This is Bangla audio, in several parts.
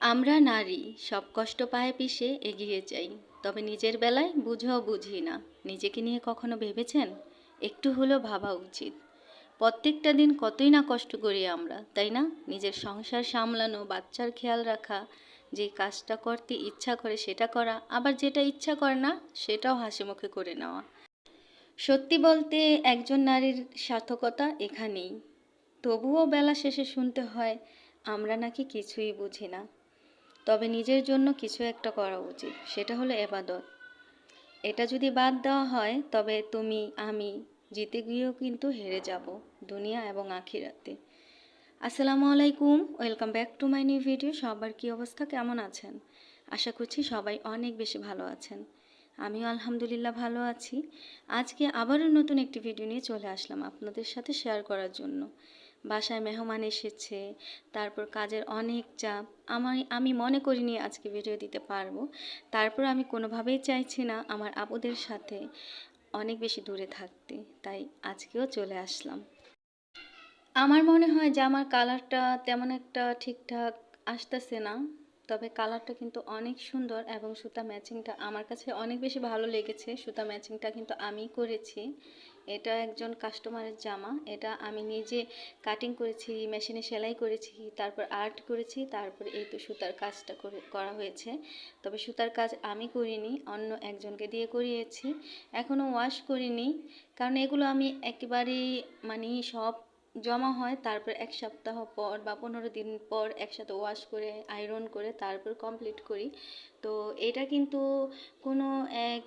আমরা নারী, সব কষ্ট পায়ে পিষে এগিয়ে যাই। তবে নিজের বেলায় বুঝেও বুঝি না। নিজেকে নিয়ে কখনো ভেবেছেন? একটু হলেও ভাবা উচিত। প্রত্যেকটা দিন কতই না কষ্ট করি আমরা, তাই না? নিজের সংসার সামলানো, বাচ্চার খেয়াল রাখা, যে কাজটা করতে ইচ্ছা করে সেটা করা, আবার যেটা ইচ্ছা করে না, সেটাও হাসি মুখে করে নেওয়া। সত্যি বলতে একজন নারীর সার্থকতা এখানেই। তবুও বেলা শেষে শুনতে হয়, আমরা নাকি কিছুই বুঝি না। তবে নিজের জন্য কিছু একটা করা উচিত, সেটা হলো এবাদত। এটা যদি বাদ দেওয়া হয়, তবে তুমি, আমি জিতে গিয়েও কিন্তু হেরে যাব, দুনিয়া এবং আখিরাতে। আসসালামু আলাইকুম, welcome back to my new video. সবার কী অবস্থা, কেমন আছেন? আশা করছি সবাই অনেক বেশি ভালো আছেন। আমিও আলহামদুলিল্লাহ ভালো আছি। আজকে আবারও নতুন একটি ভিডিও নিয়ে চলে আসলাম আপনাদের সাথে শেয়ার করার জন্য। বাসায় মেহমান এসেছে, তারপর কাজের অনেক চাপ। আমার, আমি মনে করিনি আজকে ভিডিও দিতে পারব। তারপর আমি কোনোভাবেই চাইছি না আমার আপুদের সাথে অনেক বেশি দূরে থাকতে। তাই আজকেও চলে আসলাম। আমার মনে হয় যে আমার কালারটা তেমন একটা ঠিকঠাক আসতেছে না। তবে কালারটা কিন্তু অনেক সুন্দর এবং সুতা ম্যাচিংটা আমার কাছে অনেক বেশি ভালো লেগেছে। সুতা ম্যাচিংটা কিন্তু আমি করেছি। এটা একজন কাস্টমারের জামা। এটা আমি নিজে কাটিং করেছি মেশিনে সেলাই করেছি, তারপর আর্ট করেছি, তারপর এই তো সুতার কাজটা করে, করা হয়েছে। তবে সুতার কাজ আমি করিনি, অন্য একজনকে দিয়ে করিয়েছি। এখনও ওয়াশ করিনি, কারণ এগুলো আমি একেবারেই মানে সব জমা হয়, তারপর এক সপ্তাহ পর বা পনেরো দিন পর একসাথে ওয়াশ করে আয়রন করে, তারপর কমপ্লিট করি। তো এটা কিন্তু কোনো এক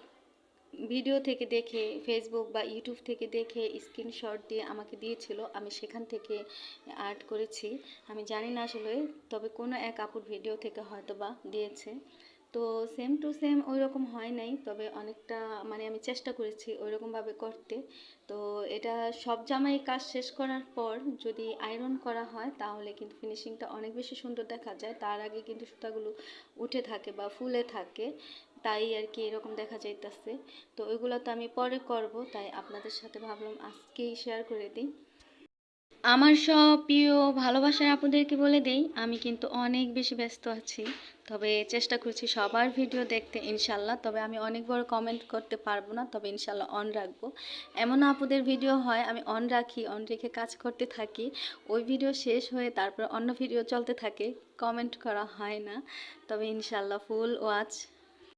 ভিডিও থেকে দেখে ফেসবুক বা ইউটিউব থেকে দেখে স্ক্রিনশট দিয়ে আমাকে দিয়েছিল। আমি সেখান থেকে আর্ট করেছি। আমি জানি না আসলে, তবে কোনো এক আপুর ভিডিও থেকে হয়তো বা দিয়েছে। তো সেম টু সেম ওই রকম হয় নাই, তবে অনেকটা মানে আমি চেষ্টা করেছি ওই রকমভাবে করতে। তো এটা সব জামাই কাজ শেষ করার পর যদি আয়রন করা হয়, তাহলে কিন্তু ফিনিশিংটা অনেক বেশি সুন্দর দেখা যায়। তার আগে কিন্তু সুতাগুলো উঠে থাকে বা ফুলে থাকে। তাই আর কি এরকম দেখা যাইতেছে। তো ওইগুলো তো আমি পরে করব, তাই আপনাদের সাথে ভাবলাম আজকেই শেয়ার করে দিই। আমার সব প্রিয় ভালোবাসার আপুদেরকে বলে দেই, আমি কিন্তু অনেক বেশি ব্যস্ত আছি। তবে চেষ্টা করছি সবার ভিডিও দেখতে ইনশাল্লাহ, তবে আমি অনেক বড় কমেন্ট করতে পারব না, তবে ইনশাল্লাহ অন রাখব। এমন আপুদের ভিডিও হয়, আমি অন রাখি অন রেখে কাজ করতে থাকি। ওই ভিডিও শেষ হয়ে তারপর অন্য ভিডিও চলতে থাকে কমেন্ট করা হয় না। তবে ইনশাল্লাহ ফুল ওয়াচ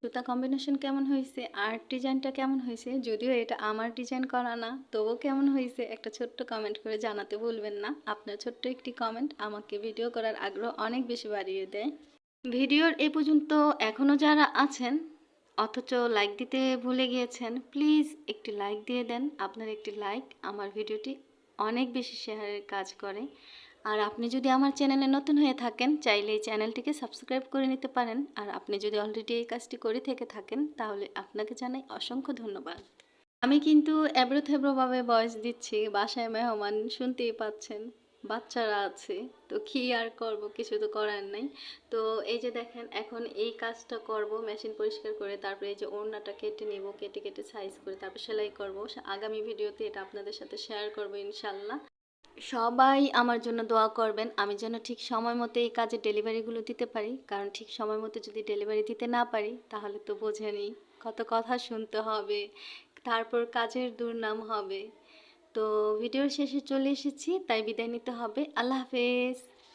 সুতা কম্বিনেশন কেমন হয়েছে? আর্ট ডিজাইনটা কেমন হয়েছে? যদিও এটা আমার ডিজাইন করা না, তবুও কেমন হয়েছে? একটা ছোট্ট কমেন্ট করে জানাতে ভুলবেন না। আপনার ছোট্ট একটি কমেন্ট আমাকে ভিডিও করার আগ্রহ অনেক বেশি বাড়িয়ে দেয়। ভিডিওর এ পর্যন্ত এখনও যারা আছেন, অথচ লাইক দিতে ভুলে গিয়েছেন প্লিজ একটি লাইক দিয়ে দেন। আপনার একটি লাইক আমার ভিডিওটি অনেক বেশি শেয়ারের কাজ করে। আর আপনি যদি আমার চ্যানেলে নতুন হয়ে থাকেন, চাইলে এই চ্যানেলটিকে সাবস্ক্রাইব করে নিতে পারেন। আর আপনি যদি অলরেডি এই কাজটি করে থেকে থাকেন, তাহলে আপনাকে জানাই অসংখ্য ধন্যবাদ। আমি কিন্তু এবড়ো থেবড়োভাবে বয়স দিচ্ছি, বাসায় মেহমান শুনতেই পাচ্ছেন, বাচ্চারা আছে, তো কি আর করব, কিছু তো করার নেই। তো এই যে দেখেন, এখন এই কাজটা করব মেশিন পরিষ্কার করে, তারপরে এই যে ওড়নাটা কেটে নিব, কেটে কেটে সাইজ করে, তারপর সেলাই করব। আগামী ভিডিওতে এটা আপনাদের সাথে শেয়ার করব ইনশাল্লাহ। সবাই আমার জন্য দোয়া করবেন। আমি যেন ঠিক সময় মতো এই কাজের ডেলিভারিগুলো দিতে পারি। কারণ ঠিক সময় মতো যদি ডেলিভারি দিতে না পারি, তাহলে তো বোঝেনি কত কথা শুনতে হবে, তারপর কাজের দুর্নাম হবে। তো ভিডিওর শেষে চলে এসেছি, তাই বিদায় নিতে হবে। আল্লাহ হাফেজ।